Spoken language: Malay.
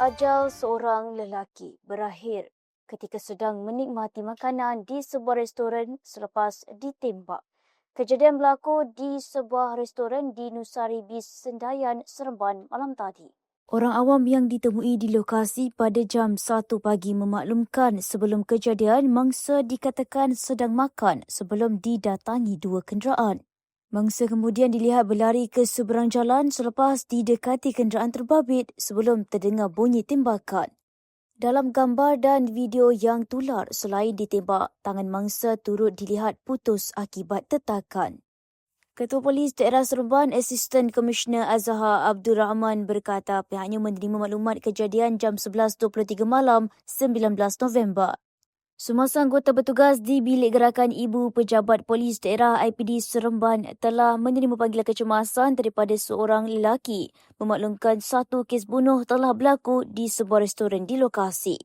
Ajal seorang lelaki berakhir ketika sedang menikmati makanan di sebuah restoran selepas ditembak. Kejadian berlaku di sebuah restoran di Nusari Bis Sendayan, Seremban malam tadi. Orang awam yang ditemui di lokasi pada jam 1 pagi memaklumkan sebelum kejadian mangsa dikatakan sedang makan sebelum didatangi dua kenderaan. Mangsa kemudian dilihat berlari ke seberang jalan selepas didekati kenderaan terbabit sebelum terdengar bunyi tembakan. Dalam gambar dan video yang tular selain ditembak, tangan mangsa turut dilihat putus akibat tetakan. Ketua Polis Daerah Seremban, Asisten Komisioner Azhar Abdul Rahman berkata pihaknya menerima maklumat kejadian jam 11.23 malam 19 November. Semasa anggota bertugas di Bilik Gerakan Ibu Pejabat Polis Daerah IPD Seremban telah menerima panggilan kecemasan daripada seorang lelaki memaklumkan satu kes bunuh telah berlaku di sebuah restoran di lokasi.